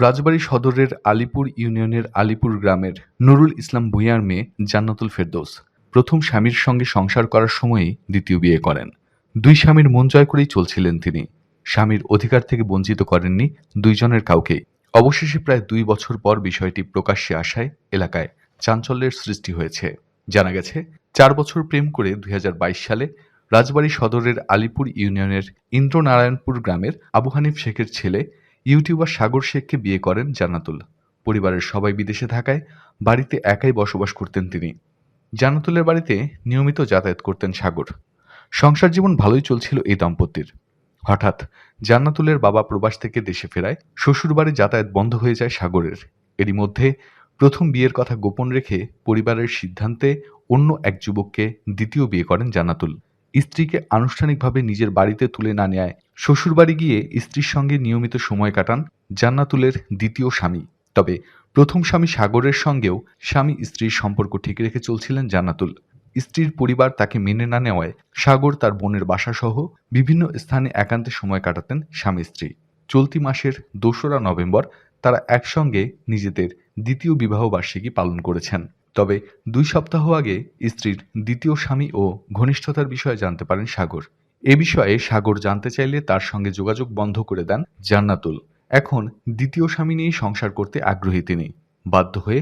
রাজবাড়ী সদরের আলিপুর ইউনিয়নের আলিপুর গ্রামের নুরুল ইসলাম ভূঁইয়ার মেয়ে জান্নাতুল ফেরদৌস প্রথম স্বামীর সঙ্গে সংসার করার সময়ই দ্বিতীয় বিয়ে করেন। দুই স্বামীর মন জয় করেই চলছিলেন তিনি। স্বামীর অধিকার থেকে বঞ্চিত করেননি দুইজনের কাউকেই। অবশেষে প্রায় দুই বছর পর বিষয়টি প্রকাশ্যে আসায় এলাকায় চাঞ্চল্যের সৃষ্টি হয়েছে। জানা গেছে, চার বছর প্রেম করে দুই হাজার বাইশ সালে রাজবাড়ী সদরের আলিপুর ইউনিয়নের ইন্দ্রনারায়ণপুর গ্রামের আবু হানিফ শেখের ছেলে ইউটিউবার সাগর শেখকে বিয়ে করেন জান্নাতুল। পরিবারের সবাই বিদেশে থাকায় বাড়িতে একাই বসবাস করতেন তিনি। জান্নাতুলের বাড়িতে নিয়মিত যাতায়াত করতেন সাগর। সংসার জীবন ভালোই চলছিল এই দম্পতির। হঠাৎ জান্নাতুলের বাবা প্রবাস থেকে দেশে ফেরায়, শ্বশুরবাড়ি যাতায়াত বন্ধ হয়ে যায় সাগরের। এরই মধ্যে প্রথম বিয়ের কথা গোপন রেখে পরিবারের সিদ্ধান্তে অন্য এক যুবককে দ্বিতীয় বিয়ে করেন জান্নাতুল। স্ত্রীকে আনুষ্ঠানিকভাবে নিজের বাড়িতে তুলে না নেয় শ্বশুরবাড়ি গিয়ে স্ত্রীর সঙ্গে নিয়মিত সময় কাটান জান্নাতুলের দ্বিতীয় স্বামী। তবে প্রথম স্বামী সাগরের সঙ্গেও স্বামী স্ত্রীর সম্পর্ক ঠিক রেখে চলছিলেন জান্নাতুল। স্ত্রীর পরিবার তাকে মেনে না নেওয়ায় সাগর তার বোনের বাসাসহ বিভিন্ন স্থানে একান্তে সময় কাটাতেন স্বামী স্ত্রী। চলতি মাসের দোসরা নভেম্বর তারা একসঙ্গে নিজেদের দ্বিতীয় বিবাহ বার্ষিকী পালন করেছেন। তবে দুই সপ্তাহ আগে স্ত্রীর দ্বিতীয় স্বামী ও ঘনিষ্ঠতার বিষয়ে জানতে পারেন সাগর। এ বিষয়ে সাগর জানতে চাইলে তার সঙ্গে যোগাযোগ বন্ধ করে দেন জান্নাতুল। এখন দ্বিতীয় স্বামী নিয়েই সংসার করতে আগ্রহী তিনি। বাধ্য হয়ে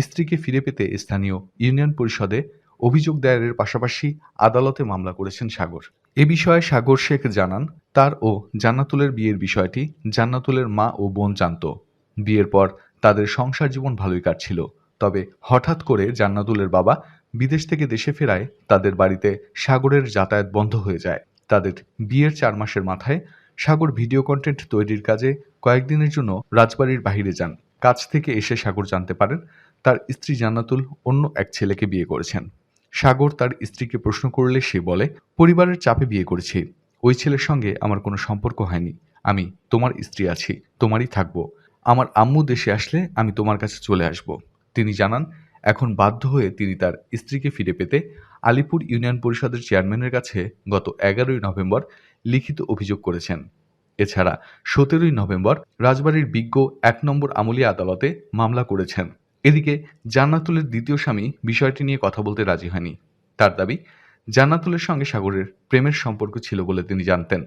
স্ত্রীকে ফিরে পেতে স্থানীয় ইউনিয়ন পরিষদে অভিযোগ দায়েরের পাশাপাশি আদালতে মামলা করেছেন সাগর। এ বিষয়ে সাগর শেখ জানান, তার ও জান্নাতুলের বিয়ের বিষয়টি জান্নাতুলের মা ও বোন জানত। বিয়ের পর তাদের সংসার জীবন ভালোই কাটছিল। তবে হঠাৎ করে জান্নাতুলের বাবা বিদেশ থেকে দেশে ফেরায় তাদের বাড়িতে সাগরের যাতায়াত বন্ধ হয়ে যায়। তাদের বিয়ের চার মাসের মাথায় সাগর ভিডিও কন্টেন্ট তৈরির কাজে কয়েকদিনের জন্য রাজবাড়ির বাইরে যান। কাজ থেকে এসে সাগর জানতে পারেন তার স্ত্রী জান্নাতুল অন্য এক ছেলেকে বিয়ে করেছেন। সাগর তার স্ত্রীকে প্রশ্ন করলে সে বলে, পরিবারের চাপে বিয়ে করেছি। ওই ছেলের সঙ্গে আমার কোনো সম্পর্ক হয়নি। আমি তোমার স্ত্রী আছি, তোমারই থাকব। আমার আম্মু দেশে আসলে আমি তোমার কাছে চলে আসব। তিনি জানান, এখন বাধ্য হয়ে তিনি তার স্ত্রীকে ফিরে পেতে আলিপুর ইউনিয়ন পরিষদের চেয়ারম্যানের কাছে গত এগারোই নভেম্বর লিখিত অভিযোগ করেছেন। এছাড়া সতেরোই নভেম্বর রাজবাড়ির বিজ্ঞ এক নম্বর আমলি আদালতে মামলা করেছেন। এদিকে জান্নাতুলের দ্বিতীয় স্বামী বিষয়টি নিয়ে কথা বলতে রাজি হয়নি। তার দাবি, জান্নাতুলের সঙ্গে সাগরের প্রেমের সম্পর্ক ছিল বলে তিনি জানতেন।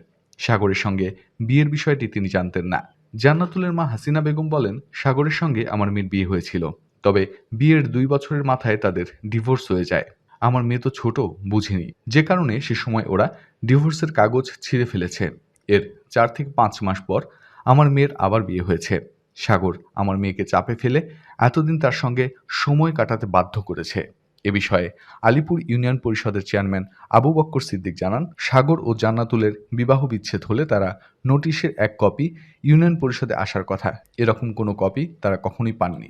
সাগরের সঙ্গে বিয়ের বিষয়টি তিনি জানতেন না। জান্নাতুলের মা হাসিনা বেগম বলেন, সাগরের সঙ্গে আমার মেয়ের বিয়ে হয়েছিল। তবে বিয়ের দুই বছরের মাথায় তাদের ডিভোর্স হয়ে যায়। আমার মেয়ে তো ছোট, বুঝিনি। যে কারণে সে সময় ওরা ডিভোর্সের কাগজ ছিঁড়ে ফেলেছে। এর চার থেকে পাঁচ মাস পর আমার মেয়ের আবার বিয়ে হয়েছে। সাগর আমার মেয়েকে চাপে ফেলে এতদিন তার সঙ্গে সময় কাটাতে বাধ্য করেছে। এ বিষয়ে আলিপুর ইউনিয়ন পরিষদের চেয়ারম্যান আবু বক্কর সিদ্দিক জানান, সাগর ও জান্নাতুলের বিবাহ বিচ্ছেদ হলে তারা নোটিশের এক কপি ইউনিয়ন পরিষদে আসার কথা। এরকম কোনো কপি তারা কখনোই পাননি।